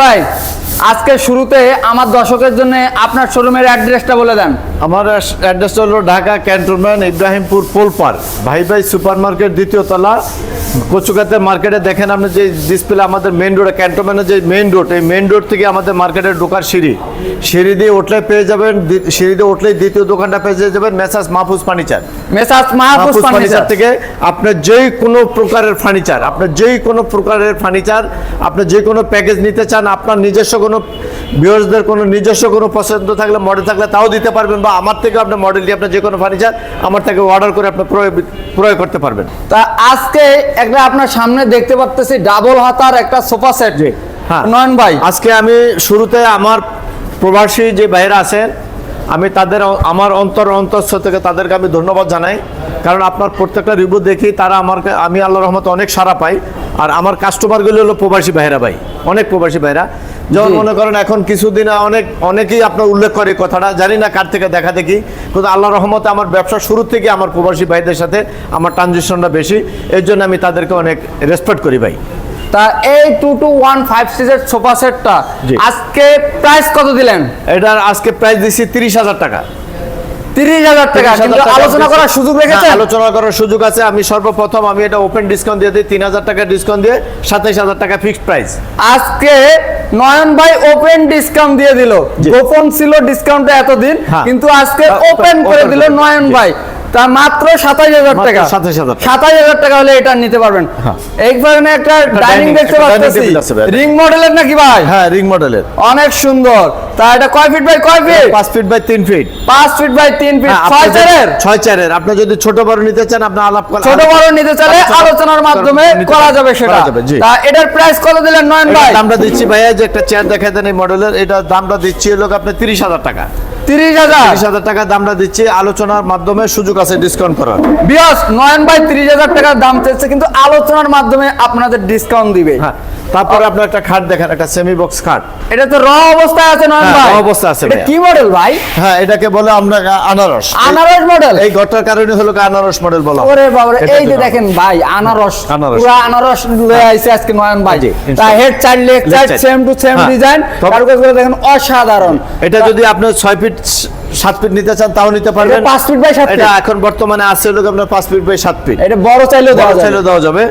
ভাই, আজকে শুরুতে আমার দর্শকের জন্য আপনার শোরুমের অ্যাড্রেসটা বলে দেন। আমার অ্যাড্রেসটা হলো ঢাকা ক্যান্টনমেন্ট ইব্রাহিমপুর পোলপার ভাই ভাই সুপার মার্কেট দ্বিতীয় তলা কচুকাতে মার্কেটে দেখেন আপনি যে ডিসপ্লে আমাদের মেন রোড ক্যান্টনমেন্টের যে মেন রোড এই মেন রোড থেকে আমাদের মার্কেটে ঢোকার সিঁড়ি। সিঁড়ি দিয়ে উঠলে পেয়ে যাবেন সিঁড়ি দিয়ে উঠলেই দ্বিতীয় দোকানটা পেয়ে যাবেন messrs Mahfuz furniture. Messrs Mahfuz furniture. থেকে আপনার যেই কোনো প্রকারের ফার্নিচার আপনার যেই কোনো প্রকারের ফার্নিচার আপনি যে কোনো প্যাকেজ নিতে চান আপনার নিজস্ব কোনো ভিউয়ার্সদের কোনো নিজস্ব কোনো পছন্দ থাকলে মডেল থাকলে তাও দিতে পারবেন বা আমার থেকে আপনার মডেল দিয়ে আপনার যে কোনো ফার্নিচার আমার থেকে অর্ডার করে আপনি ক্রয় ক্রয় করতে পারবেন। তা আজকে একটা আপনার সামনে দেখতে পারতেছি ডাবল হাতার একটা সোফা সেট হ্যাঁ। নয়ন ভাই। আজকে আমি শুরুতে আমার প্রবাসী যে বাইরে আছেন আমি তাদের আমার অন্তর অন্তঃস্থ থেকে তাদেরকে আমি ধন্যবাদ জানাই। কারণ আপনার প্রত্যেকটা রিভিউ দেখি তারা আমার আমি আল্লাহ রহমতে অনেক সারা পাই। আর আমার কাস্টমারগুলি হলো প্রবাসী ভাইরা ভাই অনেক প্রবাসী ভাইরা যেমন মনে করেন এখন কিছুদিন অনেক অনেকেই আপনার উল্লেখ করে কথাটা জানি না কার থেকে দেখা দেখি কিন্তু আল্লাহ রহমতে আমার ব্যবসা শুরু থেকে আমার প্রবাসী ভাইদের সাথে আমার ট্রানজেকশনটা বেশি এর জন্য আমি তাদেরকে অনেক রেসপেক্ট করি ভাই। তা এই টু টু ওয়ান ফাইভ সিজের সোফা সেটটা আজকে প্রাইস কত দিলেন? এটার আজকে প্রাইস দিচ্ছি তিরিশ হাজার টাকা। তিরিশ হাজার টাকা কিন্তু আলোচনা করার সুযোগ রেখেছেন হ্যাঁ, আলোচনা করার সুযোগ আছে আমি সর্বপ্রথম আমি এটা ওপেন ডিসকাউন্ট দিয়ে দিই তিন হাজার টাকা ডিসকাউন্ট দিয়ে সাতাইশ হাজার টাকা ফিক্সড প্রাইস আজকে নয়ন ভাই ওপেন ডিসকাউন্ট দিয়ে দিল। গোপন ছিল ডিসকাউন্টটা এতদিন হ্যাঁ। কিন্তু আজকে ওপেন করে দিল। নয়ন ভাই তা মাত্র সাতাইশ হাজার টাকা। 27,000 টাকা। সাতাইশ হাজার টাকা হলে এটা নিতে পারবেন। হ্যাঁ। এইখানে একটা ডাইনিং দেখতে পাচ্ছি। রিং মডেলের নাকি ভাই? হ্যাঁ রিং মডেলের অনেক সুন্দর। তা এটা কয় ফিট বাই কয় ফিট পাঁচ ফিট বাই তিন ফিট পাঁচ ফিট বাই তিন ফিট হ্যাঁ, ছয় চারের ছয় চারের আপনি যদি ছোট বড় নিতে চান আপনি আলাপ ছোট বড় নিতে চাইলে আলোচনার মাধ্যমে করা যাবে সেটা। তা এটার প্রাইস কত দিলেন নয়ন ভাই? আমরা দিচ্ছি ভাইয়া যে একটা চেয়ার দেখা দেন এই মডেলের এটা দামটা দিচ্ছি হলো আপনি তিরিশ হাজার টাকা। তিরিশ হাজার। তিরিশ হাজার টাকা দামটা দিচ্ছি। আলোচনার মাধ্যমে সুযোগ আছে ডিসকাউন্ট করার। বিয়াস নয়ন ভাই তিরিশ হাজার টাকার দাম কিন্তু আলোচনার মাধ্যমে আপনাদের ডিসকাউন্ট দিবে। হ্যাঁ। তারপরে আপনার একটা খাট দেখেন একটা সেমি বক্স খাট। এটা তো র অবস্থায় আছে নয়ন হ্যাঁ, ভাই। raw অবস্থায় আছে এটা কি মডেল ভাই? হ্যাঁ এটাকে বলে আমরা আনারস। আনারস মডেল এই ঘরটার কারণে হলো কি আনারস মডেল বলা ওরে এটা এই যে দেখেন ভাই আনারস। আনারস। পুরো আনারস লয়ে আইছে আজকে নয়ন ভাই। তা head child leg child same to same হ্যাঁ। ডিজাইন তবে- কারুকাজগুলো দেখেন অসাধারণ। এটা যদি আপনি ছয় ফিট সাত ফিট নিতে চান তাও নিতে পারবেন। পাঁচ ফিট বাই সাত এটা এখন বর্তমানে আছে হলো কি আপনার পাঁচ ফিট বাই সাত ফিট এটা বড় চাইলেও দেওয়া যাবে।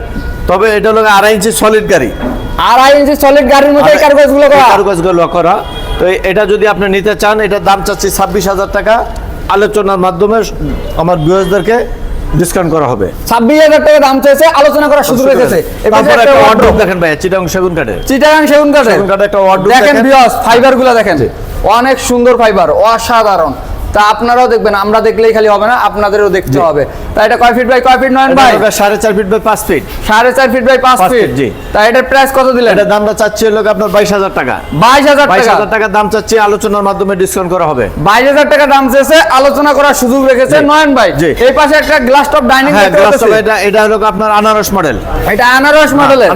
তবে এটা হলো আড়াই ইঞ্চি সলিড গাড়ি। আড়াই ইঞ্চি সলিড গাড়ির মধ্যে এই কারুকাজগুলো করা। কারুকাজগুলো করা। তো এটা যদি আপনি নিতে চান এটার দাম চাচ্ছি ছাব্বিশ হাজার টাকা। আলোচনার মাধ্যমে আমার ভিউয়ার্সদেরকে ডিসকাউন্ট করা হবে। ছাব্বিশ হাজার টাকা দাম চেয়েছে আলোচনা করার সুযোগ রেখেছে। দেখেন ভাই চিটাং সেগুন কাঠের। চিটাগাং সেগুন wardrobe দেখেন ফাইবারগুলো দেখেন। অনেক সুন্দর ফাইবার অসাধারণ। তা আপনারাও দেখবেন আমরা দেখলেই খালি হবে না আপনাদেরও দেখতে হবে। তা এটা কয় ফিট বাই কয় ফিট নয়ন ভাই? সাড়ে চার ফিট বাই পাঁচ ফিট সাড়ে চার ফিট বাই পাঁচ ফিট জি। তা এটার প্রাইস কত দিলেন? এটার দামটা চাচ্ছি হলো আপনার বাইশ হাজার টাকা। বাইশ হাজার বাইশ হাজার টাকার দাম চাচ্ছি আলোচনার মাধ্যমে ডিসকাউন্ট করা হবে। বাইশ হাজার টাকা দাম চেয়েছে আলোচনা করার সুযোগ রেখেছে নয়ন ভাই। জি। এই পাশে একটা গ্লাস টপ ডাইনিং হ্যাঁ এটা এটা হলো আপনার আনারস মডেল এটা আনারস মডেলের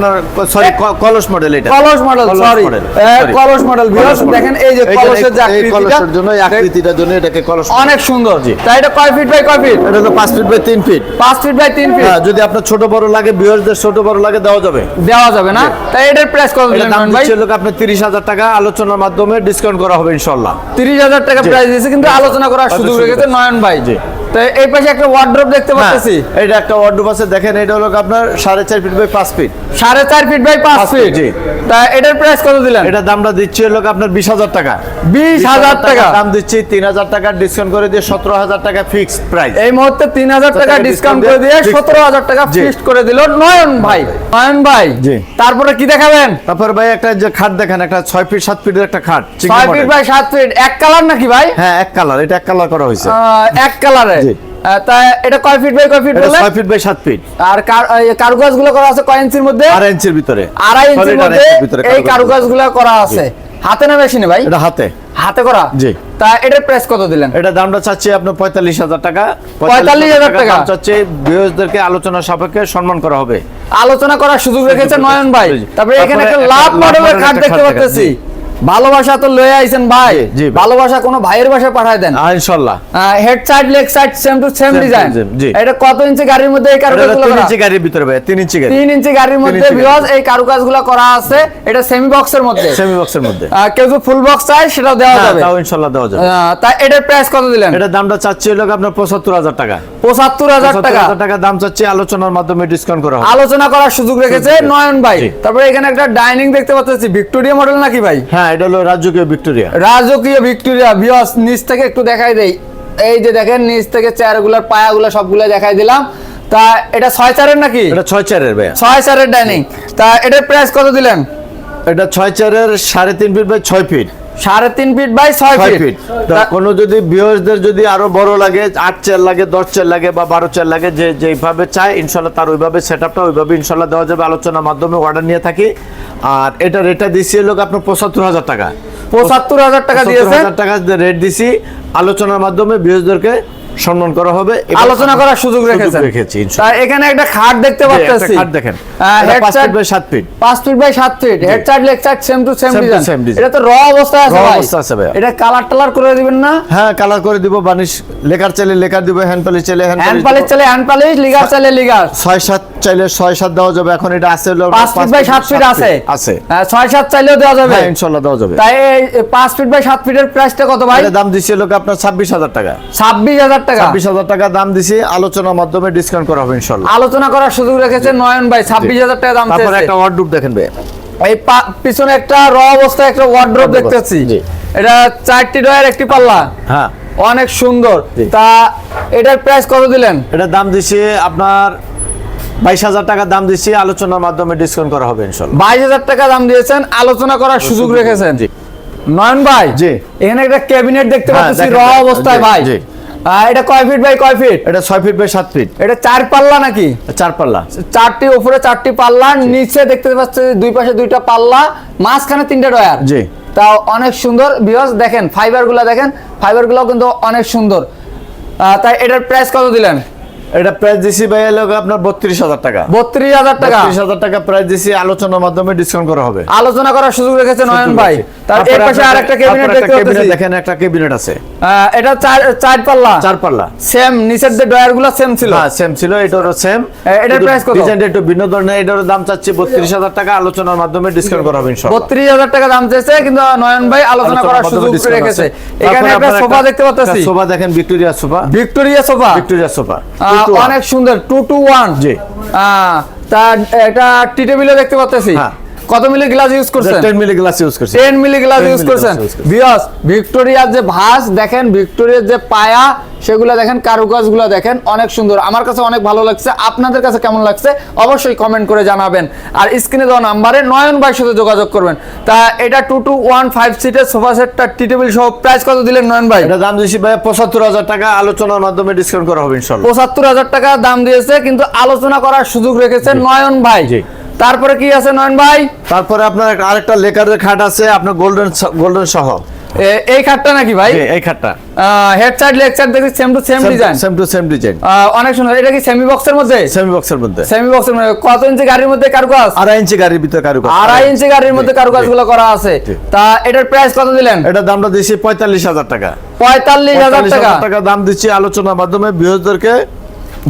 সরি কলস মডেল এটা। কলস মডেল সরি হ্যাঁ। কলস মডেল ভিউয়ার্স দেখেন এই যে এই যে কলসের যে এই আকৃতিটা। কলসের জন্য এই আকৃতিটার জন্য এটাকে কলস অনেক সুন্দর। তাই এটা কয় ফিট বাই কয় ফিট এটা তো feet by feet feet by feet হ্যাঁ যদি আপনার ছোট বড় লাগে ভিউয়ারদের ছোট বড় লাগে দেওয়া যাবে। দেওয়া যাবে না? তাই এটার প্রাইস কত এটা দিলেন ভাই? হাজার টাকা আলোচনার মাধ্যমে ডিসকাউন্ট করা হবে ইনশাল্লাহ। তিরিশ হাজার টাকা প্রাইস দিয়েছে কিন্তু আলোচনা করার সুযোগ রেখেছে নয়ন ভাই। জি। এই পাশে একটা ওয়ার্ড্রপ দেখতে পাচ্ছি। হ্যাঁ, এটা একটা ওয়ার্ডরোব আছে দেখেন এটা হলো আপনার সাড়ে চার ফিট বাই পাঁচ ফিট সাড়ে চার ফিট বাই পাঁচ ফিট জি। তা এটার প্রাইস কত দিলেন? এটা দামটা দিচ্ছে হলো আপনার বিশ হাজার টাকা। বিশ হাজার টাকা? দাম দিচ্ছি তিন হাজার টাকা ডিসকাউন্ট করে দিয়ে সতেরো হাজার টাকা ফিক্সড প্রাইস এই মুহূর্তে তিন হাজার টাকা ডিসকাউন্ট করে দিয়ে সতেরো হাজার টাকা ফিক্সড করে দিল নয়ন ভাই। নয়ন ভাই জি। তারপরে কি দেখাবেন? তারপর ভাই একটা যে খাট দেখেন একটা ছয় ফিট সাত ফিটের একটা খাট ছয় ফিট বাই সাত ফিট এক কালার নাকি ভাই? হ্যাঁ এক কালার এটা এক কালার করা হয়েছে। এক কালারে। তা এটা কয় ফিট বাই কয় ফিট বলে ছয় ফিট বাই সাত ফিট আর কারুকাজগুলো করা আছে কয় ইঞ্চির মধ্যে? আড়াই ইঞ্চির ভিতরে। আড়াই ইঞ্চির মধ্যে এই কারুকাজ। গুলো করা আছে। হাতে না মেশিনে ভাই? এটা হাতে। হাতে করা? জি। তা এটার প্রাইস কত দিলেন? এটা দামটা চাচ্ছি আপনার পঁয়তাল্লিশ হাজার টাকা। 45,000 টাকা। দাম চাচ্ছে। ভিউয়ার্সদেরকে আলোচনা সাপেক্ষে সম্মান করা হবে। আলোচনা করার সুযোগ রেখেছে। নয়ন ভাই। তারপরে এখানে একটা লাভ মডেলের খাট দেখতে পাচ্ছি ভালোবাসা তো লয়ে আইছেন ভাই। ভালোবাসা কোনো ভাইয়ের বাসায় পাঠায় দেন। আর ইনশাল্লাহ। Head side leg side same to same design. এটা কত ইঞ্চি গাড়ির মধ্যে এই এটা কারুকাজগুলো তিন ইঞ্চি গাড়ির ভিতরে ভাই তিন ইঞ্চি গাড়ি। তিন ইঞ্চি গাড়ির মধ্যে। বিকজ এই কারুকাজগুলো করা আছে। এটা সেমি বক্সের মধ্যে। সেমি বক্সের মধ্যে। কেউ যদি ফুল বক্স চায় সেটাও দেওয়া হ্যাঁ, যাবে। তাও ইনশাল্লাহ দেওয়া যাবে। তা এটার প্রাইস কত দিলেন? এটার দামটা চাচ্ছি হলো আপনার পঁচাত্তর হাজার টাকা। পঁচাত্তর হাজার টাকা। দাম চাচ্ছি আলোচনার মাধ্যমে ডিসকাউন্ট করা আলোচনা করার সুযোগ রেখেছে নয়ন ভাই। তারপরে এখানে একটা ডাইনিং দেখতে পাচ্ছি ভিক্টোরিয়া মডেল নাকি ভাই? হ্যাঁ এটা হলো রাজকীয় ভিক্টোরিয়া রাজকীয় ভিক্টোরিয়া বিয়স নিচ থেকে একটু দেখাই দেই। এই যে দেখেন নিচ থেকে চেয়ারগুলোর পায়াগুলো সবগুলো দেখাই দিলাম। তা এটা ছয় চারের নাকি? এটা ছয় চারের ছয় চারের ডাইনিং তা এটার প্রাইস কত দিলেন? এটা ছয় চারের সাড়ে তিন ফিট বাই ছয় ফিট সাড়ে তিন ফিট বাই ছয় ফিট কোনো যদি বিয়সদের যদি আরও বড় লাগে আট চেয়ার লাগে দশ চেয়ার লাগে বা বারো চেয়ার লাগে যে যেভাবে চায় ইনশাল্লাহ তার ওইভাবে সেট আপটা ওইভাবে ইনশাল্লাহ দেওয়া যাবে। আলোচনার মাধ্যমে অর্ডার নিয়ে থাকি। আর এটা রেটটা দিচ্ছি লোক আপনার পঁচাত্তর হাজার টাকা। পঁচাত্তর হাজার টাকা দিয়েছে হাজার টাকা রেট দিছি। আলোচনার মাধ্যমে বিয়সদেরকে সম্মান করা হবে আলোচনা করার সুযোগ রেখেছেন। রেখেছি এখানে একটা খাট দেখতে পাচ্ছি খাট দেখেন। By feet feet by feet head leg same to same design এটা তো র অবস্থায় আছে ভাই। অবস্থা আছে ভাই এটা কালার টালার করে দিবেন না? হ্যাঁ কালার করে দিব বানিশ লেকার চাইলে লেকার দিব হ্যান্ড পালিশ চাইলে হ্যান্ড পালিশ চাইলে হ্যান্ড পালিশ লিগার চাইলে লিগার ছয় সাত চাইলে ছয় সাত দেওয়া যাবে এখন এটা আছে পাঁচ ফিট বাই সাত ফিট আছে? আছে। হ্যাঁ, ছয় সাত চাইলেও দেওয়া যাবে? হ্যাঁ ইনশাল্লাহ দেওয়া যাবে। তাই পাঁচ ফিট বাই সাত ফিটের প্রাইসটা কত ভাই? দাম দিছি লোক আপনার ছাব্বিশ হাজার টাকা। ছাব্বিশ হাজার টাকা? ছাব্বিশ হাজার টাকা দাম দিছি আলোচনার মাধ্যমে ডিসকাউন্ট করা হবে ইনশাল্লাহ আলোচনা করার সুযোগ রেখেছে নয়ন ভাই ছাব্বিশ হাজার টাকা দাম তারপরে একটা ওয়ার্ডরোব দেখেন ভাই। এই পিছনে একটা র অবস্থায় একটা ওয়ার্ড্রোপ Wardrobe দেখতে জি। এটা চারটি ডয়ের একটি পাল্লা? হ্যাঁ। অনেক সুন্দর। তা এটার প্রাইস কত দিলেন? এটা দাম দিছি আপনার বাইশ হাজার টাকা দাম দিছি আলোচনার মাধ্যমে ডিসকাউন্ট করা হবে ইনশাল্লাহ বাইশ হাজার টাকা দাম দিয়েছেন আলোচনা করার সুযোগ রেখেছেন। জি। নয়ন ভাই জি। এখানে একটা ক্যাবিনেট দেখতে হ্যাঁ, পাচ্ছি র অবস্থায় ভাই। জি। এটা কয় ফিট বাই কয় ফিট এটা ছয় ফিট বাই সাত ফিট এটা চার পাল্লা নাকি? চার পাল্লা। চারটি উপরে চারটি পাল্লা নিচে দেখতে পাচ্ছি দুই পাশে দুইটা পাল্লা মাঝখানে তিনটা ডয়ার জি। তাও অনেক সুন্দর বিহস দেখেন ফাইবারগুলা দেখেন ফাইবারগুলো কিন্তু অনেক সুন্দর। তাই এটার প্রাইস কত দিলেন? এটা প্রাইস দিছি ভাই লোক আপনার বত্রিশ হাজার টাকা। বত্রিশ হাজার টাকা। বত্রিশ হাজার টাকা প্রাইস দিছি আলোচনার মাধ্যমে ডিসকাউন্ট করা হবে। আলোচনা করার সুযোগ রেখেছে নয়ন ভাই। তার পাশে আরেকটা ক্যাবিনেট দেখতে পাচ্ছি দেখেন একটা ক্যাবিনেট আছে। এটা চার চার পাল্লা। চার পাল্লা। সেম নিচের যে ডয়ারগুলো সেম ছিল। হ্যাঁ সেম ছিল এটারও সেম এটার price কত? ডিজাইনটা একটু ভিন্ন ধরনের এটারও দাম চাচ্ছি বত্রিশ হাজার টাকা আলোচনার মাধ্যমে ডিসকাউন্ট করা হবে ইনশাআল্লাহ। বত্রিশ হাজার টাকা দাম চেয়েছে কিন্তু নয়ন ভাই আলোচনা করার সুযোগ রেখেছে। এখানে একটা সোফা দেখতে পাচ্ছি সোফা দেখেন Victoria sofa. Victoria sofa. Victoria sofa. অনেক সুন্দর টু টু ওয়ান। জি। তা এটা টি টেবিলে দেখতে পাচ্ছি হ্যাঁ। কত মিলি গ্লাস ইউজ করছেন? টেন মিলি গ্লাস ইউজ করছি। টেন মিলি গ্লাস ইউজ করছেন। বিয়স ভিক্টোরিয়ার যে ভাঁজ দেখেন ভিক্টোরিয়ার যে পায়া সেগুলো দেখেন কারুকাজগুলো দেখেন অনেক সুন্দর। আমার কাছে অনেক ভালো লাগছে। আপনাদের কাছে কেমন লাগছে? অবশ্যই কমেন্ট করে জানাবেন। আর স্ক্রিনে দেওয়া নাম্বারে নয়ন ভাইয়ের সাথে যোগাযোগ করবেন। তা এটা টু টু ওয়ান ফাইভ সিটের সোফা সেটটা টি টেবিল সহ প্রাইস কত দিলেন নয়ন ভাই? এটা দাম দিছি ভাই পঁচাত্তর হাজার টাকা। আলোচনার মাধ্যমে ডিসকাউন্ট করা হবে ইনশাল্লাহ পঁচাত্তর হাজার টাকা দাম দিয়েছে কিন্তু আলোচনা করার সুযোগ রেখেছে নয়ন ভাই। জি। তারপরে কি আছে নয়ন ভাই? তারপরে আপনার আরেকটা লেকারের খাট আছে আপনার গোল্ডেন গোল্ডেন সহ। এই খাটটা নাকি ভাই? এই খাটটা। হেড সাইড লেগ সাইড দেখি same to same design same to same design অনেক সুন্দর। এটা কি সেমি বক্সের মধ্যে? সেমি বক্সের মধ্যে। সেমি বক্সের মধ্যে। কত ইঞ্চি গাড়ির মধ্যে কারুকাজ? আড়াই ইঞ্চি গাড়ির ভিতরে কারুকাজ। আড়াই ইঞ্চি গাড়ির মধ্যে কারুকাজগুলো করা আছে। তা এটার প্রাইস কত দিলেন? এটা দামটা দিছি পঁয়তাল্লিশ হাজার টাকা। পঁয়তাল্লিশ হাজার টাকা। দাম দিচ্ছি। আলোচনার মাধ্যমে বৃহস্পতিকে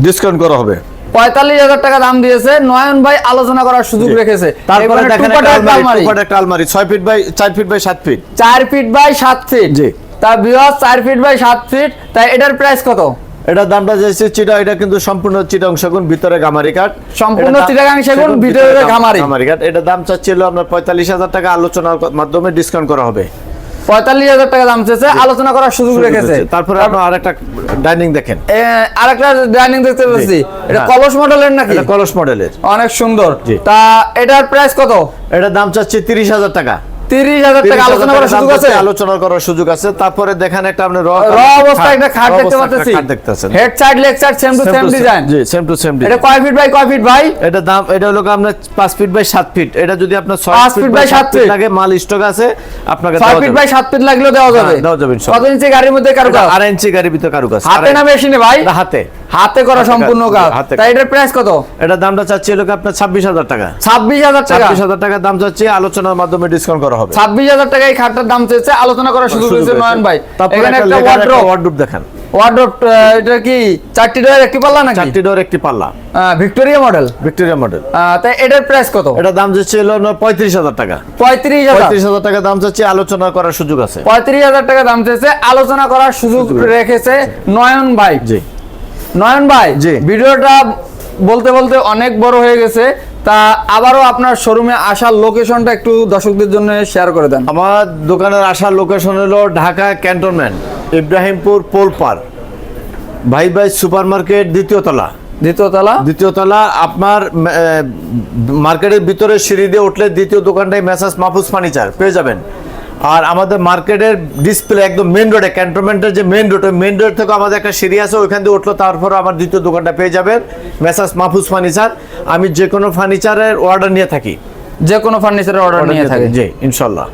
ডিসকাউন্ট করা হবে। পঁয়তাল্লিশ হাজার টাকা দাম দিয়েছে। নয়ন ভাই আলোচনা করার সুযোগ রেখেছে। তারপরে দেখেন একটা আলমারি ছয় ফিট বাই চার ফিট বাই সাত ফিট। চার ফিট বাই সাত ফিট। জি। তা বৃহৎ চার ফিট বাই সাত ফিট। তাই এটার প্রাইস কত? এটা দামটা যাচ্ছে চিটা এটা কিন্তু সম্পূর্ণ চিটাং সেগুন ভিতরে গামারি কাঠ। সম্পূর্ণ চিটাগাং সেগুন, ভিতরে গাম- গামারি। গামারি। কাঠ। এটা দাম চাচ্ছিল আপনার পঁয়তাল্লিশ হাজার টাকা আলোচনার মাধ্যমে ডিসকাউন্ট করা হবে। পঁয়তাল্লিশ হাজার টাকা দাম চেয়েছে আলোচনা করার সুযোগ রেখেছে। তারপরে আপনি আরেকটা ডাইনিং দেখেন। আর আরেকটা ডাইনিং দেখতে পাচ্ছি। এটা হ্যাঁ। কলস মডেলের নাকি? কলস মডেলের। অনেক সুন্দর। তা এটার প্রাইস কত? এটার দাম চাচ্ছে তিরিশ হাজার টাকা। তিরিশ হাজার টাকা আলোচনা করার সুযোগ আছে? আলোচনা করার সুযোগ আছে। তারপরে দেখেন একটা আপনি র র একটা খাট দেখতে পাচ্ছি খাট দেখতেছেন head side leg side same to same design G same to same এটা কয় ফিট বাই কয় ফিট ভাই? এটা দাম এটা হলো আপনার পাঁচ ফিট বাই সাত ফিট এটা যদি আপনার ফিট বাই ফিট লাগে মাল স্টক আছে আপনাকে ফিট বাই ফিট লাগলেও দেওয়া যাবে। হ্যাঁ, দেওয়া যাবে ইনশাআল্লাহ। কত ইঞ্চি গাড়ির মধ্যে কারুকাজ ইঞ্চি গাড়ির ভিতরে কারুকাজ হাতে না মেশিনে ভাই? হাতে। হাতে করা সম্পূর্ণ কাজ, তাই এটার প্রাইস কত? এটা দামটা চাচ্ছি লোক আপনার ছাব্বিশ হাজার টাকা। ছাব্বিশ হাজার টাকা? ছাব্বিশ হাজার টাকা দাম চাচ্ছি আলোচনার মাধ্যমে ডিসকাউন্ট করা হবে। ছাব্বিশ হাজার টাকা এই খাটটার দাম চেয়েছে আলোচনা করার সুযোগ সুযোগ রয়েছে রয়েছে। নয়ন ভাই। তারপর এখানে একটা ওয়ার্ড্রোপ ওয়ার্ডরোব দেখেন। ওয়ার্ড্রোপ এটা কি চারটি ডোর একটি পাল্লা নাকি? চারটি ডোর একটি পাল্লা। ভিক্টোরিয়া মডেল ভিক্টোরিয়া মডেল তাই এটার প্রাইস কত? এটা দাম যাচ্ছে হলো পঁয়ত্রিশ হাজার টাকা। পঁয়ত্রিশ হাজার। পঁয়ত্রিশ হাজার টাকা দাম চাচ্ছি আলোচনা করার সুযোগ আছে। পঁয়ত্রিশ হাজার টাকা দাম চেয়েছে আলোচনা করার সুযোগ রেখেছে নয়ন ভাই। জি। নয়ন ভাই জি। ভিডিওটা বলতে বলতে অনেক বড় হয়ে গেছে। তা আবারও আপনার শোরুমে আসার লোকেশনটা একটু দর্শকদের জন্য শেয়ার করে দেন। আমার দোকানের আসার লোকেশন হলো ঢাকা ক্যান্টনমেন্ট ইব্রাহিমপুর পোলপার ভাই ভাই সুপার মার্কেট দ্বিতীয় তলা? দ্বিতীয়তলা আপনার মার্কেটের ভিতরে সিঁড়ি দিয়ে উঠলে দ্বিতীয় দোকানটাই মেসাজ মাহফুজ ফার্নিচার পেয়ে যাবেন। আর আমাদের মার্কেটের ডিসপ্লে একদম মেন রোডে ক্যান্টনমেন্টের যে মেন রোড ওই মেন রোড থেকে আমাদের একটা সিঁড়ি আছে ওইখান দিয়ে উঠল তারপর আমার দ্বিতীয় দোকানটা পেয়ে যাবেন মেসাজ মাহফুজ ফার্নিচার। আমি যে কোনো ফার্নিচারের অর্ডার নিয়ে থাকি। যে কোনো ফার্নিচারের অর্ডার নিয়ে থাকি জি ইনশাল্লাহ।